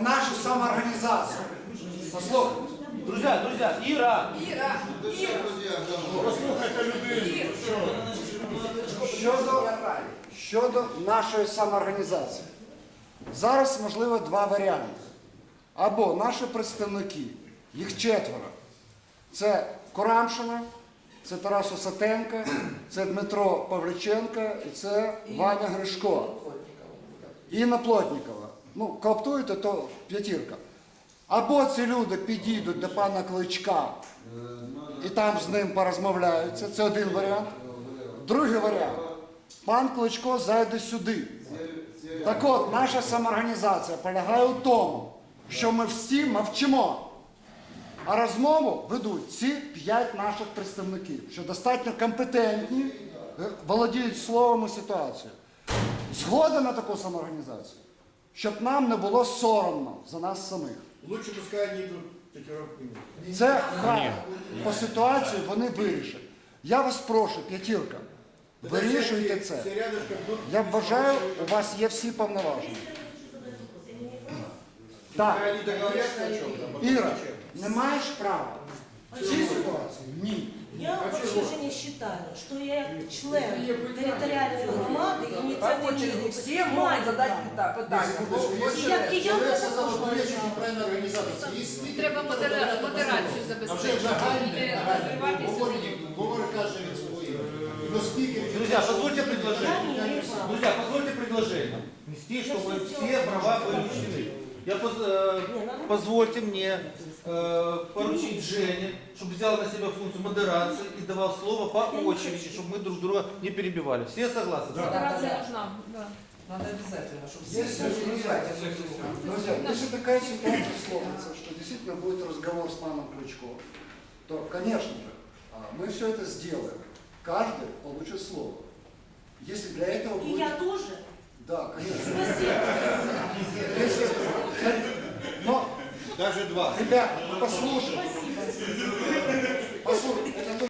нашу самоорганизацию. Послухайте. Друзья, друзья, Іра, Іра, Послухайте людину. Щодо, щодо нашої самоорганізації. Зараз можливо два варіанти. Або наші представники, їх четверо. Це Корамшина, це Тарас Осатенко, це Дмитро Павліченко і це Ваня Гришко. Інна Плотнікова. Ну, коптуєте, то п'ятірка. Або ці люди підійдуть до пана Кличка і там з ним порозмовляються. Це один варіант. Другий варіант. Пан Кличко зайде сюди. Так от, наша самоорганізація полягає у тому, що ми всі мовчимо. А розмову ведуть ці п'ять наших представників, що достатньо компетентні, е, володіють словом і ситуацією. Згода на таку самоорганізацію, щоб нам не було соромно за нас самих. Лучше пускай они идут тетировками. Це хай по ситуації вони вирішать. Я вас прошу, п'ятірка, вирішуйте це. Все рядышком тут. Я вважаю, у вас є всі повноваження. Так, Они договорятся о чем-то. Іра, не маєш права В цій ситуації ні. Я вообще же не считаю, что я член территориальной громады, по инициативной очереді группы. всі можуть задати пита- питання. Я киянка також правильно организация. Есть Треба модера- модерацію забезпечити. Не розривати собі. Говори каждый від свої. Но спикер... Друзья, позвольте предложение. Я не имею права. Друзья, позвольте предложение. Внести, чтобы все права были учтены. Я поз- э, позвольте мне э, поручить Жене, чтобы взяла на себя функцию модерации и давал слово по очереди, чтобы мы друг друга не перебивали. Все согласны? Модерація нужна. Да. Надо обязательно, щоб всі Если, друзья, друзья, если такая ситуация сложится, что действительно будет разговор с паном Ключко, то, конечно же, а, мы все это сделаем. Каждый получит слово. Если для этого И будет... я тоже. Да, конечно. Спасибо. Два. ребята, послушайте. Послушайте,